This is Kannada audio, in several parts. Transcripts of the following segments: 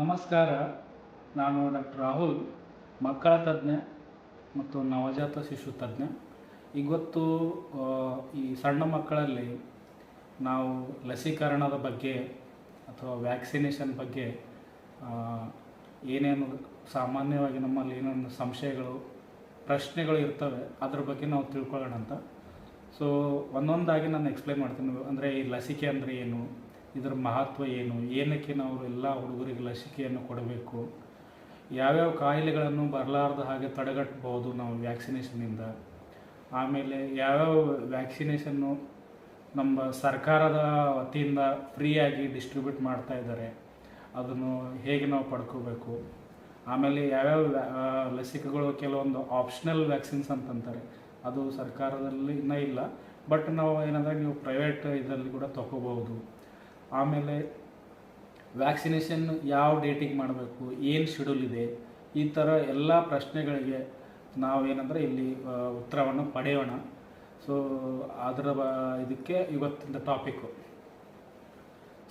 ನಮಸ್ಕಾರ. ನಾನು ಡಾಕ್ಟರ್ ರಾಹುಲ್, ಮಕ್ಕಳ ತಜ್ಞ ಮತ್ತು ನವಜಾತ ಶಿಶು ತಜ್ಞ. ಇವತ್ತು ಈ ಸಣ್ಣ ಮಕ್ಕಳಲ್ಲಿ ನಾವು ಲಸೀಕರಣದ ಬಗ್ಗೆ ಅಥವಾ ವ್ಯಾಕ್ಸಿನೇಷನ್ ಬಗ್ಗೆ ಏನೇನು ಸಾಮಾನ್ಯವಾಗಿ ನಮ್ಮಲ್ಲಿ ಏನೇನು ಸಂಶಯಗಳು, ಪ್ರಶ್ನೆಗಳು ಇರ್ತವೆ, ಅದ್ರ ಬಗ್ಗೆ ನಾವು ತಿಳ್ಕೊಳ್ಳೋಣ ಅಂತ. ಸೊ ಒಂದೊಂದಾಗಿ ನಾನು ಎಕ್ಸ್ಪ್ಲೈನ್ ಮಾಡ್ತೀನಿ. ಅಂದರೆ ಈ ಲಸಿಕೆ ಅಂದರೆ ಏನು? ಇದರ ಮಹತ್ವ ಏನು? ಏನಕ್ಕೆ ನಾವು ಎಲ್ಲ ಹುಡುಗರಿಗೆ ಲಸಿಕೆಯನ್ನು ಕೊಡಬೇಕು? ಯಾವ್ಯಾವ ಕಾಯಿಲೆಗಳನ್ನು ಬರಲಾರ್ದ ಹಾಗೆ ತಡೆಗಟ್ಟಬಹುದು ನಾವು ವ್ಯಾಕ್ಸಿನೇಷನಿಂದ ಆಮೇಲೆ ಯಾವ್ಯಾವ ವ್ಯಾಕ್ಸಿನೇಷನ್ನು ನಮ್ಮ ಸರ್ಕಾರದ ವತಿಯಿಂದ ಫ್ರೀಯಾಗಿ ಡಿಸ್ಟ್ರಿಬ್ಯೂಟ್ ಮಾಡ್ತಾ ಇದ್ದಾರೆ, ಅದನ್ನು ಹೇಗೆ ನಾವು ಪಡ್ಕೋಬೇಕು? ಆಮೇಲೆ ಯಾವ್ಯಾವ ವ್ಯಾ- ಲಸಿಕೆಗಳು ಕೆಲವೊಂದು ಆಪ್ಷನಲ್ ವ್ಯಾಕ್ಸಿನ್ಸ್ ಅಂತಂತಾರೆ, ಅದು ಸರ್ಕಾರದಲ್ಲಿ ಇನ್ನೂ ಇಲ್ಲ. ಬಟ್ ನಾವು ಏನಂದರೆ ನೀವು ಪ್ರೈವೇಟ್ ಇದರಲ್ಲಿ ಕೂಡ ತಗೋಬಹುದು. ಆಮೇಲೆ ವ್ಯಾಕ್ಸಿನೇಷನ್ ಯಾವ ಡೇಟಿಗೆ ಮಾಡಬೇಕು, ಏನು ಶೆಡ್ಯೂಲ್ ಇದೆ, ಈ ಥರ ಎಲ್ಲ ಪ್ರಶ್ನೆಗಳಿಗೆ ನಾವು ಏನಂದರೆ ಇಲ್ಲಿ ಉತ್ತರವನ್ನು ಪಡೆಯೋಣ. ಸೊ ಅದರ ಇದಕ್ಕೆ ಇವತ್ತಿನ ಟಾಪಿಕ್ಕು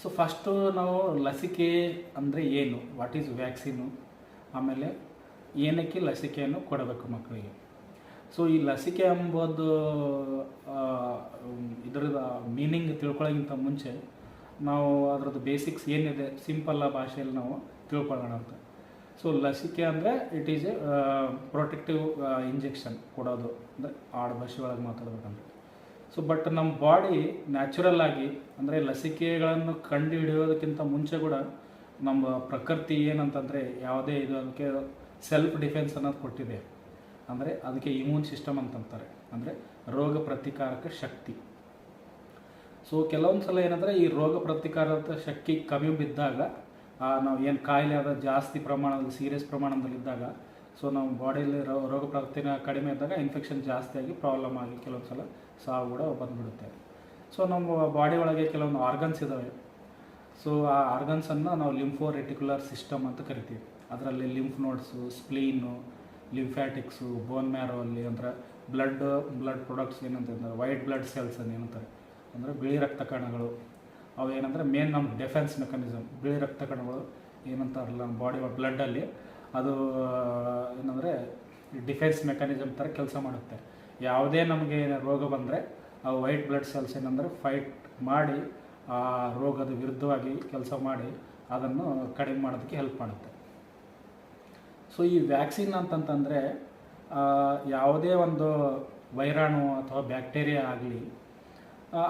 ಸೊ ಫಸ್ಟು ನಾವು ಲಸಿಕೆ ಅಂದರೆ ಏನು ವಾಟ್ ಈಸ್ ವ್ಯಾಕ್ಸಿನು ಆಮೇಲೆ ಏನಕ್ಕೆ ಲಸಿಕೆಯನ್ನು ಕೊಡಬೇಕು ಮಕ್ಕಳಿಗೆ. ಸೊ ಈ ಲಸಿಕೆ ಎಂಬುದು ಇದರ ಇದರದ ಮೀನಿಂಗ್ ತಿಳ್ಕೊಳ್ಳೋಕ್ಕಿಂತ ಮುಂಚೆ ನಾವು ಅದರದ್ದು ಬೇಸಿಕ್ಸ್ ಏನಿದೆ ಸಿಂಪಲ್ಲ ಭಾಷೆಯಲ್ಲಿ ನಾವು ತಿಳ್ಕೊಳ್ಳೋಣ ಅಂತ. ಸೊ ಲಸಿಕೆ ಅಂದರೆ it is a protective injection ಕೊಡೋದು ಅಂದರೆ ಆಡು ಭಾಷೆ ಒಳಗೆ ಮಾತಾಡ್ಬೇಕಂದ್ರೆ. ಸೊ ಬಟ್ ನಮ್ಮ ಬಾಡಿ ನ್ಯಾಚುರಲ್ ಆಗಿ ಅಂದರೆ ಲಸಿಕೆಗಳನ್ನು ಕಂಡು ಹಿಡಿಯೋದಕ್ಕಿಂತ ಮುಂಚೆ ಕೂಡ ನಮ್ಮ ಪ್ರಕೃತಿ ಏನಂತಂದರೆ ಯಾವುದೇ ಇದು ಅದಕ್ಕೆ ಸೆಲ್ಫ್ ಡಿಫೆನ್ಸ್ ಅನ್ನೋದು ಕೊಟ್ಟಿದೆ. ಅಂದರೆ ಅದಕ್ಕೆ ಇಮ್ಯೂನ್ ಸಿಸ್ಟಮ್ ಅಂತಂತಾರೆ. ಅಂದರೆ ರೋಗ ಪ್ರತಿಕಾರಕ ಶಕ್ತಿ. ಸೊ ಕೆಲವೊಂದು ಸಲ ಏನಂದರೆ ಈ ರೋಗ ಪ್ರತಿಕಾರದ ಶಕ್ತಿ ಕಮ್ಮಿ ಬಿದ್ದಾಗ ನಾವು ಏನು ಕಾಯಿಲೆ ಆದ ಜಾಸ್ತಿ ಪ್ರಮಾಣದಲ್ಲಿ ಸೀರಿಯಸ್ ಪ್ರಮಾಣದಲ್ಲಿದ್ದಾಗ ಸೊ ನಾವು ಬಾಡಿಯಲ್ಲಿ ರೋಗ ಪ್ರತಿನ ಕಡಿಮೆ ಇದ್ದಾಗ ಇನ್ಫೆಕ್ಷನ್ ಜಾಸ್ತಿಯಾಗಿ ಪ್ರಾಬ್ಲಮ್ ಆಗಿ ಕೆಲವೊಂದು ಸಲ ಸಾವು ಕೂಡ ಬಂದುಬಿಡುತ್ತೆ. ಸೊ ನಮ್ಮ ಬಾಡಿ ಒಳಗೆ ಕೆಲವೊಂದು ಆರ್ಗನ್ಸ್ ಇದ್ದಾವೆ ಸೊ ಆ ಆರ್ಗನ್ಸನ್ನು ನಾವು ಲಿಂಫೋ ರೆಟಿಕ್ಯುಲರ್ ಸಿಸ್ಟಮ್ ಅಂತ ಕರಿತೀವಿ. ಅದರಲ್ಲಿ lymph nodes spleen lymphatics bone marrow ಅಲ್ಲಿ ಅಂದರೆ ಬ್ಲಡ್ ಬ್ಲಡ್ ಪ್ರಾಡಕ್ಟ್ಸ್ ಏನಂತಂದ್ರೆ ವೈಟ್ ಬ್ಲಡ್ ಸೆಲ್ಸ್ ಅಂತ ಏನಂತಾರೆ ಅಂದರೆ ಬಿಳಿ ರಕ್ತ ಕಣಗಳು. ಅವು ಏನಂದರೆ ಮೇನ್ ನಮ್ಮ ಡಿಫೆನ್ಸ್ ಮೆಕಾನಿಸಮ್ ಬಿಳಿ ರಕ್ತ ಕಣಗಳು ಏನಂತಾರಲ್ಲ ನಮ್ಮ ಬಾಡಿ ಬ್ಲಡ್ಡಲ್ಲಿ ಅದು, ಏನಂದರೆ ಡಿಫೆನ್ಸ್ ಮೆಕಾನಿಸಮ್ ಥರ ಕೆಲಸ ಮಾಡುತ್ತೆ. ಯಾವುದೇ ನಮಗೆ ರೋಗ ಬಂದರೆ ಆ ವೈಟ್ ಬ್ಲಡ್ ಸೆಲ್ಸ್ ಏನಂದರೆ ಫೈಟ್ ಮಾಡಿ, ಆ ರೋಗದ ವಿರುದ್ಧವಾಗಿ ಕೆಲಸ ಮಾಡಿ ಅದನ್ನು ಕಡಿಮೆ ಮಾಡೋದಕ್ಕೆ ಹೆಲ್ಪ್ ಮಾಡುತ್ತೆ. ಸೊ ಈ ವ್ಯಾಕ್ಸಿನ್ ಅಂತಂತಂದರೆ ಯಾವುದೇ ಒಂದು ವೈರಾಣು ಅಥವಾ ಬ್ಯಾಕ್ಟೀರಿಯಾ ಆಗಲಿ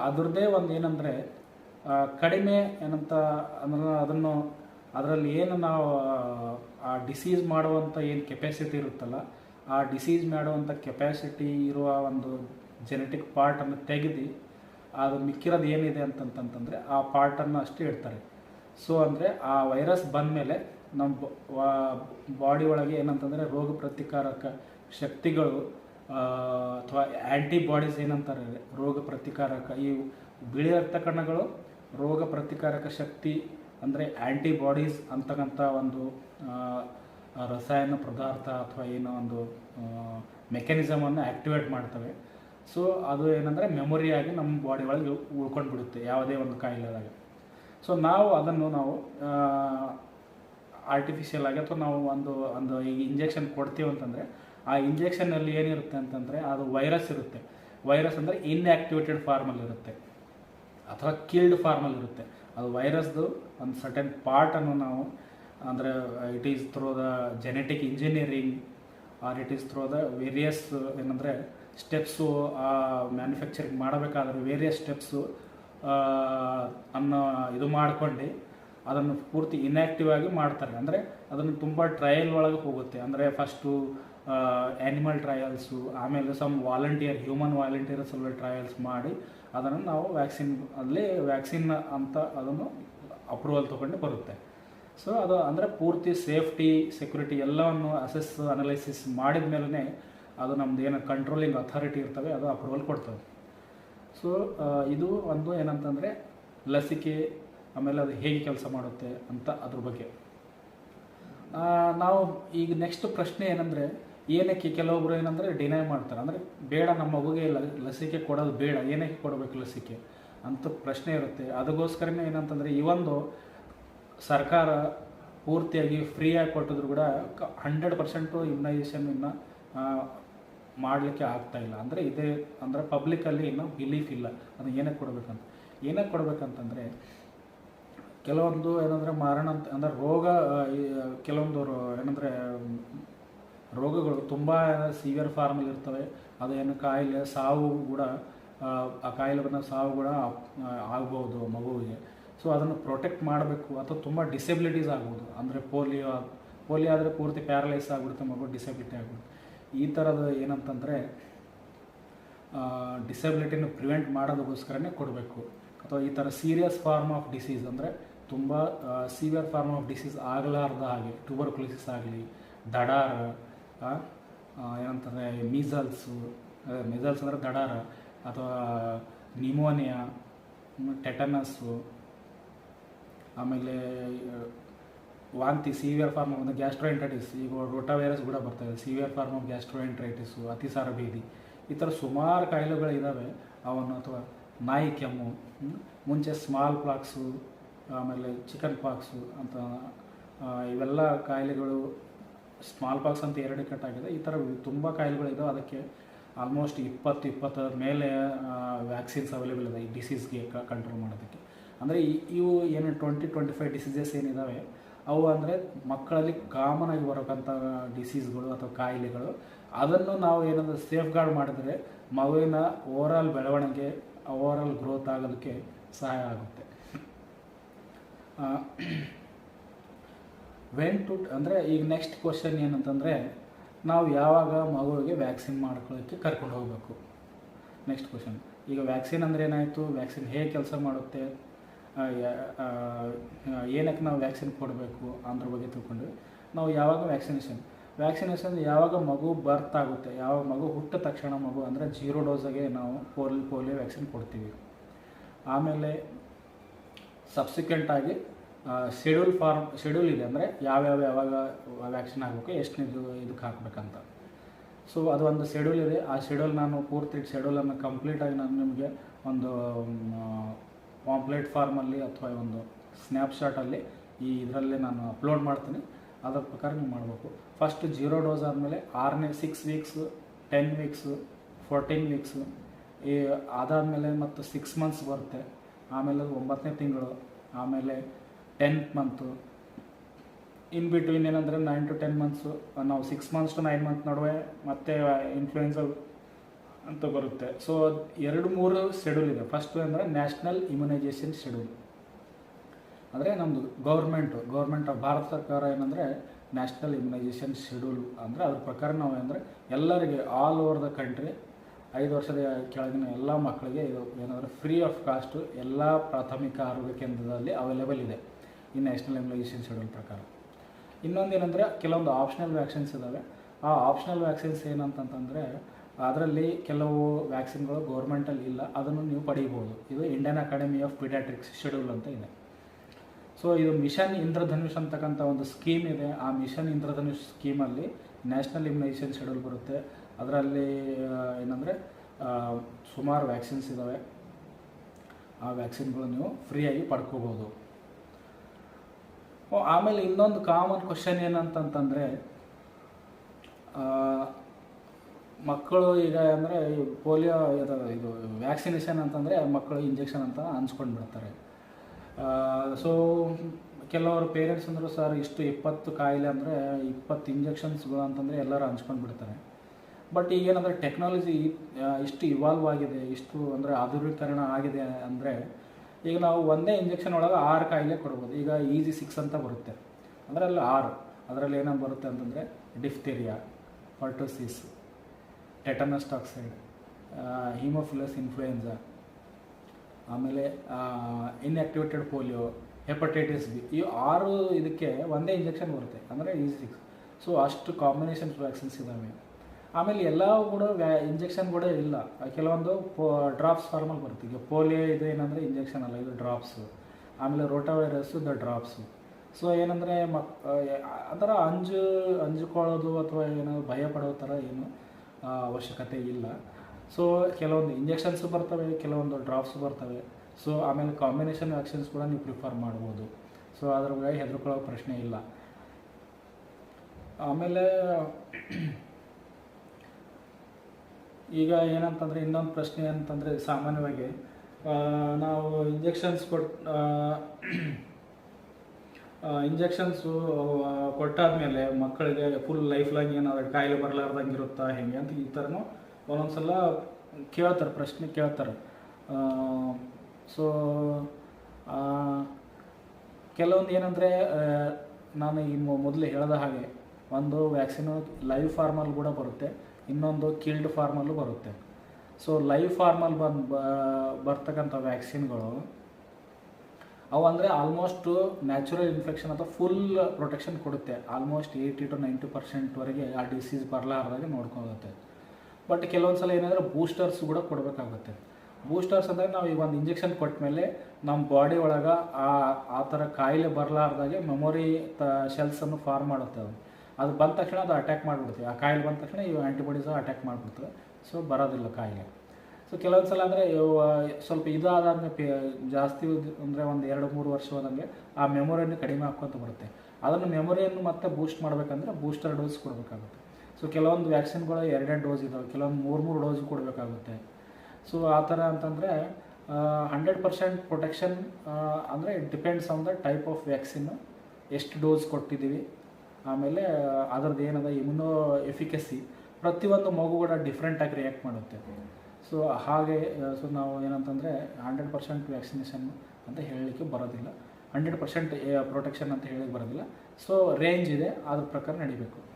ಅದರದ್ದೇ ಒಂದು ಏನಂದರೆ ಕಡಿಮೆ ಏನಂತ ಅಂದ್ರೆ ಅದನ್ನು, ಅದರಲ್ಲಿ ಏನು ನಾವು, ಆ ಡಿಸೀಸ್ ಮಾಡುವಂಥ ಏನು ಕೆಪ್ಯಾಸಿಟಿ ಇರುತ್ತಲ್ಲ, ಆ ಡಿಸೀಸ್ ಮಾಡುವಂಥ ಕೆಪ್ಯಾಸಿಟಿ ಇರುವ ಒಂದು ಜೆನೆಟಿಕ್ ಪಾರ್ಟನ್ನು ತೆಗೆದು ಅದು ಮಿಕ್ಕಿರೋದು ಏನಿದೆ ಅಂತಂತಂತಂದರೆ ಆ ಪಾರ್ಟನ್ನು ಅಷ್ಟೇ ಇಡ್ತಾರೆ. ಸೊ ಅಂದರೆ ಆ ವೈರಸ್ ಬಂದಮೇಲೆ ನಮ್ಮ ಬಾಡಿ ಒಳಗೆ ಏನಂತಂದರೆ ರೋಗ ಪ್ರತಿಕಾರಕ ಶಕ್ತಿಗಳು ಅಥವಾ ಆ್ಯಂಟಿಬಾಡೀಸ್ ಏನಂತಾರೆ, ರೋಗ ಪ್ರತಿಕಾರಕ, ಈ ಬಿಳಿ ರಕ್ತ ಕಣಗಳು ರೋಗ ಪ್ರತಿಕಾರಕ ಶಕ್ತಿ ಅಂದರೆ ಆ್ಯಂಟಿಬಾಡೀಸ್ ಅಂತಕ್ಕಂಥ ಒಂದು ರಸಾಯನ ಪದಾರ್ಥ ಅಥವಾ ಏನೋ ಒಂದು ಮೆಕ್ಯಾನಿಸಮನ್ನು ಆ್ಯಕ್ಟಿವೇಟ್ ಮಾಡ್ತವೆ. ಸೊ ಅದು ಏನಂದರೆ ಮೆಮೊರಿಯಾಗಿ ನಮ್ಮ ಬಾಡಿ ಒಳಗೆ ಉಳ್ಕೊಂಡು ಬಿಡುತ್ತೆ ಯಾವುದೇ ಒಂದು ಕಾಯಿಲೆದಾಗ. ಸೊ ನಾವು ಅದನ್ನು ನಾವು ಆರ್ಟಿಫಿಷಿಯಲ್ ಆಗಿ ಅಥವಾ ನಾವು ಒಂದು ಒಂದು ಈಗ ಇಂಜೆಕ್ಷನ್ ಕೊಡ್ತೀವಿ ಅಂತಂದರೆ ಆ ಇಂಜೆಕ್ಷನಲ್ಲಿ ಏನಿರುತ್ತೆ ಅಂತಂದರೆ ಅದು ವೈರಸ್ ಇರುತ್ತೆ. ವೈರಸ್ ಅಂದರೆ ಇನ್ಆಕ್ಟಿವೇಟೆಡ್ ಫಾರ್ಮಲ್ಲಿ ಇರುತ್ತೆ. ಅಥವಾ ಕಿಲ್ಡ್ ಫಾರ್ಮಲ್ಲಿ ಇರುತ್ತೆ. ಅದು ವೈರಸ್ದು ಒಂದು ಸರ್ಟೆನ್ ಪಾರ್ಟನ್ನು ನಾವು, ಅಂದರೆ it is through the genetic engineering or it is through the various ಏನಂದರೆ ಸ್ಟೆಪ್ಸು ಆ ಮ್ಯಾನುಫ್ಯಾಕ್ಚರಿಂಗ್ ಮಾಡಬೇಕಾದ್ರೆ ವೇರಿಯಸ್ ಸ್ಟೆಪ್ಸು ಅನ್ನೋ ಇದು ಮಾಡ್ಕೊಂಡು ಅದನ್ನು ಪೂರ್ತಿ ಇನ್ಯಾಕ್ಟಿವ್ ಆಗಿ ಮಾಡ್ತಾರೆ. ಅಂದರೆ ಅದನ್ನು ತುಂಬ ಟ್ರಯಲ್ ಒಳಗೆ ಹೋಗುತ್ತೆ. ಅಂದರೆ ಫಸ್ಟು ಆ್ಯನಿಮಲ್ ಟ್ರಯಲ್ಸು ಆಮೇಲೆ ಸಮ್ ವಾಲಂಟಿಯರ್ ಹ್ಯೂಮನ್ ವಾಲಂಟಿಯರ್ಸ್ ಎಲ್ಲ ಟ್ರಯಲ್ಸ್ ಮಾಡಿ ಅದನ್ನು ನಾವು ವ್ಯಾಕ್ಸಿನ್ ಅಲ್ಲಿ ವ್ಯಾಕ್ಸಿನ್ ಅಂತ ಅದನ್ನು ಅಪ್ರೂವಲ್ ತೊಗೊಂಡು ಬರುತ್ತೆ. ಸೊ ಅದು ಅಂದರೆ ಪೂರ್ತಿ ಸೇಫ್ಟಿ ಸೆಕ್ಯೂರಿಟಿ ಎಲ್ಲವನ್ನು ಅಸೆಸ್ ಅನಲೈಸಿಸ್ ಮಾಡಿದ ಮೇಲೇ ಅದು ನಮ್ದು ಏನು ಕಂಟ್ರೋಲಿಂಗ್ ಅಥಾರಿಟಿ ಇರ್ತವೆ, ಅದು ಅಪ್ರೂವಲ್ ಕೊಡ್ತವೆ ಸೊ ಇದು ಒಂದು ಏನಂತಂದರೆ ಲಸಿಕೆ, ಆಮೇಲೆ ಅದು ಹೇಗೆ ಕೆಲಸ ಮಾಡುತ್ತೆ ಅಂತ ಅದ್ರ ಬಗ್ಗೆ. ನಾವು ಈಗ ನೆಕ್ಸ್ಟ್ ಪ್ರಶ್ನೆ ಏನಂದರೆ ಏನಕ್ಕೆ ಕೆಲವೊಬ್ರು ಏನಂದರೆ ಡಿನೈ ಮಾಡ್ತಾರೆ. ಅಂದರೆ ಬೇಡ, ನಮ್ಮ ಮಗುಗೆ ಲಸಿಕೆ ಕೊಡೋದು ಬೇಡ. ಏನಕ್ಕೆ ಕೊಡಬೇಕು ಲಸಿಕೆ? ಅಂತ ಪ್ರಶ್ನೆ ಇರುತ್ತೆ. ಅದಕ್ಕೋಸ್ಕರನೇ ಏನಂತಂದರೆ ಈ ಒಂದು ಸರ್ಕಾರ ಪೂರ್ತಿಯಾಗಿ ಫ್ರೀಯಾಗಿ ಕೊಟ್ಟಿದ್ರು ಕೂಡ ಹಂಡ್ರೆಡ್ ಪರ್ಸೆಂಟು ಇಮ್ಯುನೈಸೇಷನ್ ಇನ್ನು ಮಾಡಲಿಕ್ಕೆ ಆಗ್ತಾಯಿಲ್ಲ ಅಂದರೆ ಇದೇ, ಅಂದರೆ ಪಬ್ಲಿಕಲ್ಲಿ ಇನ್ನೂ ಬಿಲೀಫ್ ಇಲ್ಲ. ಅದು ಏನಕ್ಕೆ ಕೊಡಬೇಕಂತ? ಏನಕ್ಕೆ ಕೊಡಬೇಕಂತಂದರೆ ಕೆಲವೊಂದು ಏನಂದರೆ ಮಾರಣ ಅಂತ, ಅಂದರೆ ರೋಗ ಕೆಲವೊಂದು ಏನಂದರೆ ರೋಗಗಳು ತುಂಬ ಸಿವಿಯರ್ ಫಾರ್ಮಲ್ಲಿ ಇರ್ತವೆ. ಅದು ಏನು ಕಾಯಿಲೆ ಸಾವು ಕೂಡ ಆ, ಕಾಯಿಲೆ ಸಾವು ಕೂಡ ಆಗ್ಬೋದು ಮಗುವಿಗೆ. ಸೊ ಅದನ್ನು ಪ್ರೊಟೆಕ್ಟ್ ಮಾಡಬೇಕು ಅಥವಾ ತುಂಬ ಡಿಸೆಬಿಲಿಟೀಸ್ ಆಗ್ಬೋದು. ಅಂದರೆ ಪೋಲಿಯೋ ಪೋಲಿಯೋ ಆದರೆ ಪೂರ್ತಿ ಪ್ಯಾರಲೈಸ್ ಆಗಿಬಿಡುತ್ತೆ ಮಗು ಡಿಸೆಬಿಲಿಟಿ ಆಗ್ಬಿಡುತ್ತೆ. ಈ ಥರದ ಏನಂತಂದರೆ ಡಿಸೆಬಿಲಿಟಿನ ಪ್ರಿವೆಂಟ್ ಮಾಡೋದಕ್ಕೋಸ್ಕರನೇ ಕೊಡಬೇಕು. ಅಥವಾ ಈ ಥರ ಸೀರಿಯಸ್ ಫಾರ್ಮ್ ಆಫ್ ಡಿಸೀಸ್ ಅಂದರೆ ತುಂಬ ಸೀವಿಯರ್ ಫಾರ್ಮ್ ಆಫ್ ಡಿಸೀಸ್ ಆಗಲಾರ್ದ ಹಾಗೆ ಟ್ಯೂಬರ್ಕ್ಯುಲಿಸಿಸ್ ಆಗಲಿ ದಡಾರ ಏನಂತಂದರೆ ಮೀಸಲ್ಸು ಮೀಸಲ್ಸ್ ಅಂದರೆ ದಡಾರ ಅಥವಾ ನಿಮೋನಿಯಾ ಟೆಟನಸ್ಸು ಆಮೇಲೆ, ವಾಂತಿ ಸಿವಿಯರ್ ಫಾರ್ಮ್ ಆಫ್ ಗ್ಯಾಸ್ಟ್ರೋಎಂಟ್ರೈಟಿಸ್ ಈಗ ರೋಟಾವೈರಸ್ ಕೂಡ ಬರ್ತದೆ ಸಿವಿಯರ್ ಫಾರ್ಮ್ ಆಫ್ ಗ್ಯಾಸ್ಟ್ರೋಎಂಟ್ರೈಟಿಸು ಅತಿಸಾರ ಭೇದಿ ಈ ಥರ ಸುಮಾರು ಕಾಯಿಲೆಗಳಿದ್ದಾವೆ ಅವನ್ನು ಅಥವಾ ನಾಯಿ ಕೆಮ್ಮು ಮುಂಚೆ ಸ್ಮಾಲ್ ಪ್ಲಾಕ್ಸು ಆಮೇಲೆ ಚಿಕನ್ ಪಾಕ್ಸು ಅಂತ ಇವೆಲ್ಲ ಕಾಯಿಲೆಗಳು ಸ್ಮಾಲ್ ಪಾಕ್ಸ್ ಅಂತ ಎರಡು ಕಟ್ಟಾಗಿದೆ ಈ ಥರ ತುಂಬ ಕಾಯಿಲೆಗಳಿದಾವೆ. ಅದಕ್ಕೆ ಆಲ್ಮೋಸ್ಟ್ ಇಪ್ಪತ್ತು, ಇಪ್ಪತ್ತರ ಮೇಲೆ ವ್ಯಾಕ್ಸಿನ್ಸ್ ಅವೈಲೇಬಲ್ ಇದೆ ಈ ಡಿಸೀಸ್ಗೆ ಕಂಟ್ರೋಲ್ ಮಾಡೋದಕ್ಕೆ. ಅಂದರೆ ಇವು ಏನು ಟ್ವೆಂಟಿ ಟ್ವೆಂಟಿ ಫೈವ್ ಡಿಸೀಸಸ್ ಏನಿದ್ದಾವೆ ಅವು ಅಂದರೆ ಮಕ್ಕಳಲ್ಲಿ ಕಾಮನ್ ಆಗಿ ಬರೋಕ್ಕಂಥ ಡಿಸೀಸ್ಗಳು ಅಥವಾ ಕಾಯಿಲೆಗಳು. ಅದನ್ನು ನಾವು ಏನಾದರೂ ಸೇಫ್ ಗಾರ್ಡ್ ಮಾಡಿದರೆ ಮಗುವಿನ ಓವರಾಲ್ ಬೆಳವಣಿಗೆ ಓವರಾಲ್ ಗ್ರೋತ್ ಆಗೋದಕ್ಕೆ ಸಹಾಯ ಆಗುತ್ತೆ. ವೆನ್ ಟು ಅಂದರೆ ಈಗ ನೆಕ್ಸ್ಟ್ ಕ್ವಶನ್ ಏನಂತಂದರೆ, ನಾವು ಯಾವಾಗ ಮಗುವಿಗೆ ವ್ಯಾಕ್ಸಿನ್ ಮಾಡ್ಕೊಳ್ಳೋಕ್ಕೆ ಕರ್ಕೊಂಡು ಹೋಗಬೇಕು? ನೆಕ್ಸ್ಟ್ ಕ್ವಶನ್ ಈಗ ವ್ಯಾಕ್ಸಿನ್ ಅಂದರೆ ಏನಾಯಿತು? ವ್ಯಾಕ್ಸಿನ್ ಹೇಗೆ ಕೆಲಸ ಮಾಡುತ್ತೆ? ಏನಕ್ಕೆ ನಾವು ವ್ಯಾಕ್ಸಿನ್ ಕೊಡಬೇಕು ಅಂದ್ರ ಬಗ್ಗೆ ತಿಳ್ಕೊಂಡ್ವಿ ನಾವು ಯಾವಾಗ ವ್ಯಾಕ್ಸಿನೇಷನ್ ವ್ಯಾಕ್ಸಿನೇಷನ್ ಯಾವಾಗ ಮಗು ಬರ್ತ್ ಆಗುತ್ತೆ? ಯಾವಾಗ ಮಗು ಹುಟ್ಟ ತಕ್ಷಣ ಮಗು ಅಂದರೆ ಜೀರೋ ಡೋಸಾಗೆ ನಾವು ಪೋಲಿ, ಪೋಲಿಯೋ ವ್ಯಾಕ್ಸಿನ್ ಕೊಡ್ತೀವಿ. ಆಮೇಲೆ ಸಬ್ಸಿಕ್ವೆಂಟ್ ಆಗಿ ಶೆಡ್ಯೂಲ್ ಫಾರ್ಮ್ ಶೆಡ್ಯೂಲ್ ಇದೆ ಅಂದರೆ ಯಾವ್ಯಾವ ಯಾವಾಗ ವ್ಯಾಕ್ಸಿನ್ ಆಗಬೇಕು, ಎಷ್ಟನೇದು ಇದಕ್ಕೆ ಹಾಕ್ಬೇಕಂತ. ಸೊ ಅದು ಒಂದು ಶೆಡ್ಯೂಲ್ ಇದೆ. ಆ ಶೆಡ್ಯೂಲ್ ನಾನು ಪೂರ್ತಿ ಶೆಡ್ಯೂಲನ್ನು ಕಂಪ್ಲೀಟಾಗಿ ನಾನು ನಿಮಗೆ ಒಂದು ಪಾಂಪ್ಲೇಟ್ ಫಾರ್ಮಲ್ಲಿ ಅಥವಾ ಒಂದು ಸ್ನ್ಯಾಪ್ಶಾಟಲ್ಲಿ ಈ ಇದರಲ್ಲಿ ನಾನು ಅಪ್ಲೋಡ್ ಮಾಡ್ತೀನಿ. ಅದರ ಪ್ರಕಾರ ನೀವು ಮಾಡಬೇಕು. ಫಸ್ಟ್ ಜೀರೋ ಡೋಸ್ ಆದಮೇಲೆ ಆರನೇ six weeks ten weeks fourteen weeks ಈ ಅದಾದಮೇಲೆ ಮತ್ತು ಸಿಕ್ಸ್ ಮಂತ್ಸ್ ಬರುತ್ತೆ. ಆಮೇಲೆ ಒಂಬತ್ತನೇ ತಿಂಗಳು. ಆಮೇಲೆ ಟೆಂತ್ ಮಂತು ಇನ್ ಬಿಟ್ವೀನ್ ಏನಂದರೆ ನೈನ್ ಟು ಟೆನ್ ಮಂತ್ಸು ನಾವು six months to nine month ನಡುವೆ ಮತ್ತೆ ಇನ್ಫ್ಲೂಯೆನ್ಸ್ ಅಂತ ಬರುತ್ತೆ. ಸೊ ಎರಡು ಮೂರು ಶೆಡ್ಯೂಲ್ ಇದೆ. ಫಸ್ಟ್ ಅಂದರೆ ನ್ಯಾಷನಲ್ ಇಮ್ಯುನೈಜೇಷನ್ ಶೆಡ್ಯೂಲ್ ಅಂದರೆ ನಮ್ಮದು ಗೌರ್ಮೆಂಟು ಗೌರ್ಮೆಂಟ್ ಆಫ್ ಭಾರತ ಸರ್ಕಾರ ಏನಂದರೆ ನ್ಯಾಷನಲ್ ಇಮ್ಯುನೈಜೇಷನ್ ಶೆಡ್ಯೂಲ್ ಅಂದರೆ ಅದ್ರ ಪ್ರಕಾರ ನಾವು ಅಂದರೆ ಎಲ್ಲರಿಗೆ ಆಲ್ ಓವರ್ ದ ಕಂಟ್ರಿ ಐದು ವರ್ಷದ ಕೆಳಗಿನ ಎಲ್ಲ ಮಕ್ಕಳಿಗೆ ಇದು ಏನಂದರೆ ಫ್ರೀ ಆಫ್ ಕಾಸ್ಟು ಎಲ್ಲ ಪ್ರಾಥಮಿಕ ಆರೋಗ್ಯ ಕೇಂದ್ರದಲ್ಲಿ ಅವೈಲೇಬಲ್ ಇದೆ. ಈ ನ್ಯಾಷನಲ್ ಇಮ್ಯುನೈಸೇಷನ್ ಶೆಡ್ಯೂಲ್ ಪ್ರಕಾರ. ಇನ್ನೊಂದು ಏನಂದರೆ, ಕೆಲವೊಂದು ಆಪ್ಷನಲ್ ವ್ಯಾಕ್ಸಿನ್ಸ್ ಇದ್ದಾವೆ ಆ ಆಪ್ಷನಲ್ ವ್ಯಾಕ್ಸಿನ್ಸ್ ಏನಂತಂತಂದರೆ, ಅದರಲ್ಲಿ ಕೆಲವು ವ್ಯಾಕ್ಸಿನ್ಗಳು ಗೌರ್ಮೆಂಟಲ್ಲಿ ಇಲ್ಲ, ಅದನ್ನು ನೀವು ಪಡೀಬೋದು. ಇದು Indian Academy of Paediatrics schedule ಅಂತ ಇದೆ. ಸೊ ಇದು ಮಿಷನ್ ಇಂದ್ರಧನುಷ್ ಅಂತಕ್ಕಂಥ ಒಂದು ಸ್ಕೀಮ್ ಇದೆ. ಆ ಮಿಷನ್ ಇಂದ್ರಧನುಷ್ ಸ್ಕೀಮಲ್ಲಿ ನ್ಯಾಷನಲ್ ಇಮ್ಯುನೈಸೇಷನ್ ಶೆಡ್ಯೂಲ್ ಬರುತ್ತೆ. ಅದರಲ್ಲಿ ಏನಂದರೆ ಸುಮಾರು ವ್ಯಾಕ್ಸಿನ್ಸ್ ಇದ್ದಾವೆ ಆ ವ್ಯಾಕ್ಸಿನ್ಗಳು ನೀವು ಫ್ರೀಯಾಗಿ ಪಡ್ಕೋಬೋದು. ಆಮೇಲೆ ಇನ್ನೊಂದು ಕಾಮನ್ ಕ್ವಶನ್ ಏನಂತಂತಂದರೆ ಮಕ್ಕಳು ಈಗ ಅಂದರೆ ಪೋಲಿಯೋ ಇದು ಇದು ವ್ಯಾಕ್ಸಿನೇಷನ್ ಅಂತಂದರೆ ಮಕ್ಕಳು ಇಂಜೆಕ್ಷನ್ ಅಂತ ಅನ್ಸ್ಕೊಂಡು ಬಿಡ್ತಾರೆ. ಸೊ ಕೆಲವರು ಪೇರೆಂಟ್ಸ್ ಅಂದರು ಸರ್ ಇಷ್ಟು ಇಪ್ಪತ್ತು ಕಾಯಿಲೆ ಅಂದರೆ ಇಪ್ಪತ್ತು ಇಂಜೆಕ್ಷನ್ಸ್ಗಳು ಅಂತಂದರೆ ಎಲ್ಲರೂ ಹಂಚ್ಕೊಂಡು ಬಿಡ್ತಾರೆ. ಬಟ್ ಈಗ ಏನಂದರೆ ಟೆಕ್ನಾಲಜಿ ಇಷ್ಟು ಇವಾಲ್ವ್ ಆಗಿದೆ, ಇಷ್ಟು ಅಂದರೆ ಆಧುನೀಕರಣ ಆಗಿದೆ ಅಂದರೆ ಈಗ ನಾವು ಒಂದೇ ಇಂಜೆಕ್ಷನ್ ಒಳಗೆ ಆರು ಕಾಯಿಲೆ ಕೊಡ್ಬೋದು. ಈಗ ಈಸಿ ಸಿಕ್ಸ್ ಅಂತ ಬರುತ್ತೆ. ಅದರಲ್ಲಿ ಆರು. ಅದರಲ್ಲಿ ಏನೇನು ಬರುತ್ತೆ ಅಂತಂದರೆ diphtheria pertussis tetanus toxoid haemophilus influenza ಆಮೇಲೆ ಇನ್ಆಕ್ಟಿವೇಟೆಡ್ ಪೋಲಿಯೋ ಹೆಪಟೈಟಿಸ್ ಬಿ ಈ ಆರು ಇದಕ್ಕೆ ಒಂದೇ ಇಂಜೆಕ್ಷನ್ ಬರುತ್ತೆ. ಅಂದರೆ ಈಸಿ ಸಿಕ್ಸ್ ಸೊ ಅಷ್ಟು ಕಾಂಬಿನೇಷನ್ ವ್ಯಾಕ್ಸಿನ್ಸ್ ಇದ್ದಾವೆ ಆಮೇಲೆ ಎಲ್ಲವೂ ಕೂಡ ವ್ಯಾ ಇಂಜೆಕ್ಷನ್ ಕೂಡ ಇಲ್ಲ. ಕೆಲವೊಂದು ಪೋ ಡ್ರಾಪ್ಸ್ ಫಾರ್ಮಲ್ಲಿ ಬರುತ್ತೆ. ಈಗ ಪೋಲಿಯೋ ಇದು ಏನಂದರೆ ಇಂಜೆಕ್ಷನ್ ಅಲ್ಲ, ಇದು ಡ್ರಾಪ್ಸು ಆಮೇಲೆ ರೋಟಾವೈರಸ್ಸು ದ ಡ್ರಾಪ್ಸು ಸೊ ಏನಂದರೆ ಮಕ್ ಆ ಥರ ಅಂಜು, ಅಂಜುಕೊಳ್ಳೋದು ಅಥವಾ ಏನೋ ಭಯ ಪಡೋ ಥರ ಏನು ಅವಶ್ಯಕತೆ ಇಲ್ಲ. ಸೊ ಕೆಲವೊಂದು ಇಂಜೆಕ್ಷನ್ಸು ಬರ್ತವೆ, ಕೆಲವೊಂದು ಡ್ರಾಪ್ಸ್ ಬರ್ತವೆ. ಸೊ ಆಮೇಲೆ ಕಾಂಬಿನೇಷನ್ ವ್ಯಾಕ್ಸಿನ್ಸ್ ಕೂಡ ನೀವು ಪ್ರಿಫರ್ ಮಾಡ್ಬೋದು. ಸೊ ಅದ್ರ ಹೆದರ್ಕೊಳ್ಳೋ ಪ್ರಶ್ನೆ ಇಲ್ಲ. ಆಮೇಲೆ ಈಗ ಏನಂತಂದರೆ, ಇನ್ನೊಂದು ಪ್ರಶ್ನೆ ಅಂತಂದರೆ ಸಾಮಾನ್ಯವಾಗಿ ನಾವು ಇಂಜೆಕ್ಷನ್ಸ್ ಕೊಟ್ಟು ಇಂಜೆಕ್ಷನ್ಸು ಕೊಟ್ಟಾದ್ಮೇಲೆ ಮಕ್ಕಳಿಗೆ ಫುಲ್ ಲೈಫ್ ಲಾಂಗ್ ಏನಾದ್ರು ಕಾಯಿಲೆ ಬರಲಾರ್ದಂಗೆ ಇರುತ್ತಾ ಹೇಗೆ ಅಂತ ಈ ಥರನೂ ಒಂದೊಂದು ಸಲ ಕೇಳ್ತಾರೆ, ಪ್ರಶ್ನೆ ಕೇಳ್ತಾರೆ. ಸೊ ಕೆಲವೊಂದು ಏನಂದರೆ ನಾನು ಈ ಮೊದಲು ಹೇಳಿದ ಹಾಗೆ, ಒಂದು ವ್ಯಾಕ್ಸಿನು ಲೈವ್ ಫಾರ್ಮಲ್ಲಿ ಕೂಡ ಬರುತ್ತೆ. ಇನ್ನೊಂದು ಕಿಲ್ಡ್ ಫಾರ್ಮಲ್ಲೂ ಬರುತ್ತೆ. ಸೊ ಲೈವ್ ಫಾರ್ಮಲ್ಲಿ ಬಂದು ಬರ್ತಕ್ಕಂಥ ವ್ಯಾಕ್ಸಿನ್ಗಳು ಅವು ಅಂದರೆ ಆಲ್ಮೋಸ್ಟು ನ್ಯಾಚುರಲ್ ಇನ್ಫೆಕ್ಷನ್ ಅಥವಾ ಫುಲ್ ಪ್ರೊಟೆಕ್ಷನ್ ಕೊಡುತ್ತೆ. ಆಲ್ಮೋಸ್ಟ್ ಏಯ್ಟಿ ಟು ನೈಂಟಿ ಪರ್ಸೆಂಟ್ವರೆಗೆ ಆ ಡಿಸೀಸ್ ಬರಲಾರ್ದಾಗೆ ನೋಡ್ಕೊಳುತ್ತೆ. ಬಟ್ ಕೆಲವೊಂದು ಸಲ ಏನಾದರೂ ಬೂಸ್ಟರ್ಸ್ ಕೂಡ ಕೊಡಬೇಕಾಗುತ್ತೆ. ಬೂಸ್ಟರ್ಸ್ ಅಂದರೆ ನಾವು ಈಗ ಒಂದು ಇಂಜೆಕ್ಷನ್ ಕೊಟ್ಟ ಮೇಲೆ ನಮ್ಮ ಬಾಡಿ ಒಳಗೆ ಆ ಆ ಥರ ಕಾಯಿಲೆ ಬರಲಾರ್ದಾಗೆ ಮೆಮೊರಿ ತ ಶೆಲ್ಸನ್ನು ಫಾರ್ಮ್ ಮಾಡುತ್ತೆ ಅದು ಅದು ಬಂದ ತಕ್ಷಣ ಅದು ಅಟ್ಯಾಕ್ ಮಾಡಿಬಿಡ್ತೀವಿ ಆ ಕಾಯಿಲೆ ಬಂದ ತಕ್ಷಣ ಇವು ಆ್ಯಂಟಿಬಾಡೀಸ್ ಅಟ್ಯಾಕ್ ಮಾಡಿಬಿಡ್ತವೆ. ಸೊ ಬರೋದಿಲ್ಲ ಕಾಯಿಲೆ. ಸೊ ಕೆಲವೊಂದು ಸಲ ಅಂದರೆ ಸ್ವಲ್ಪ ಇದಾದಾದ್ಮೇಲೆ ಪೇ, ಜಾಸ್ತಿ ಅಂದರೆ ಒಂದು ಎರಡು ಮೂರು ವರ್ಷ ಹೋದಂಗೆ ಆ ಮೆಮೊರಿಯನ್ನು ಕಡಿಮೆ ಹಾಕ್ಕೊಂತ ಬರುತ್ತೆ. ಅದನ್ನು ಮೆಮೊರಿಯನ್ನು ಮತ್ತೆ ಬೂಸ್ಟ್ ಮಾಡಬೇಕಂದ್ರೆ ಬೂಸ್ಟರ್ ಡೋಸ್ ಕೊಡಬೇಕಾಗುತ್ತೆ. ಸೊ ಕೆಲವೊಂದು ವ್ಯಾಕ್ಸಿನ್ಗಳು ಎರಡೆರಡು ಡೋಸ್ ಇದ್ದಾವೆ ಕೆಲವೊಂದು ಮೂರು ಮೂರು ಡೋಸ್ ಕೊಡಬೇಕಾಗುತ್ತೆ. ಸೊ ಆ ಥರ ಅಂತಂದರೆ ಹಂಡ್ರೆಡ್ ಪರ್ಸೆಂಟ್ ಪ್ರೊಟೆಕ್ಷನ್ ಅಂದರೆ it depends on the type of vaccine ಎಷ್ಟು ಡೋಸ್ ಕೊಟ್ಟಿದ್ದೀವಿ ಆಮೇಲೆ ಅದರದ್ದು ಏನದ ಇಮ್ಯುನೋ ಎಫಿಕಸಿ ಪ್ರತಿಯೊಂದು ಮಗು ಕೂಡ ಡಿಫ್ರೆಂಟಾಗಿ ರಿಯಾಕ್ಟ್ ಮಾಡುತ್ತೆ. ಸೊ ಹಾಗೆ ಸೊ ನಾವು ಏನಂತಂದರೆ ಹಂಡ್ರೆಡ್ ಪರ್ಸೆಂಟ್ ವ್ಯಾಕ್ಸಿನೇಷನ್ ಅಂತ ಹೇಳಲಿಕ್ಕೆ ಬರೋದಿಲ್ಲ. ಹಂಡ್ರೆಡ್ ಪರ್ಸೆಂಟ್ ಪ್ರೊಟೆಕ್ಷನ್ ಅಂತ ಹೇಳಲಿಕ್ಕೆ ಬರೋದಿಲ್ಲ. ಸೊ ರೇಂಜ್ ಇದೆ, ಅದ್ರ ಪ್ರಕಾರ ನಡಿಬೇಕು.